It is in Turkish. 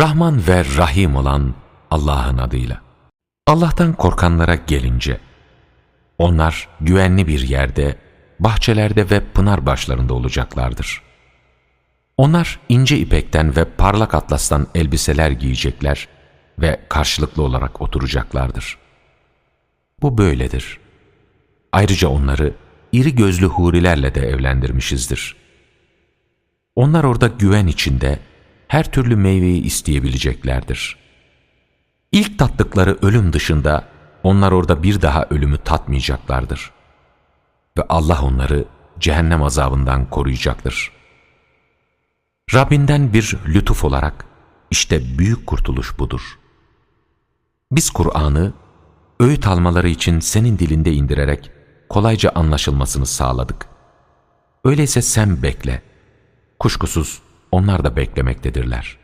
Rahman ve Rahim olan Allah'ın adıyla. Allah'tan korkanlara gelince, onlar güvenli bir yerde, bahçelerde ve pınar başlarında olacaklardır. Onlar ince ipekten ve parlak atlastan elbiseler giyecekler ve karşılıklı olarak oturacaklardır. Bu böyledir. Ayrıca onları iri gözlü hurilerle de evlendirmişizdir. Onlar orada güven içinde her türlü meyveyi isteyebileceklerdir. İlk tattıkları ölüm dışında onlar orada bir daha ölümü tatmayacaklardır. Ve Allah onları cehennem azabından koruyacaktır. Rabbinden bir lütuf olarak işte büyük kurtuluş budur. Biz Kur'an'ı öğüt almaları için senin dilinde indirerek kolayca anlaşılmasını sağladık. Öyleyse sen bekle. Kuşkusuz onlar da beklemektedirler.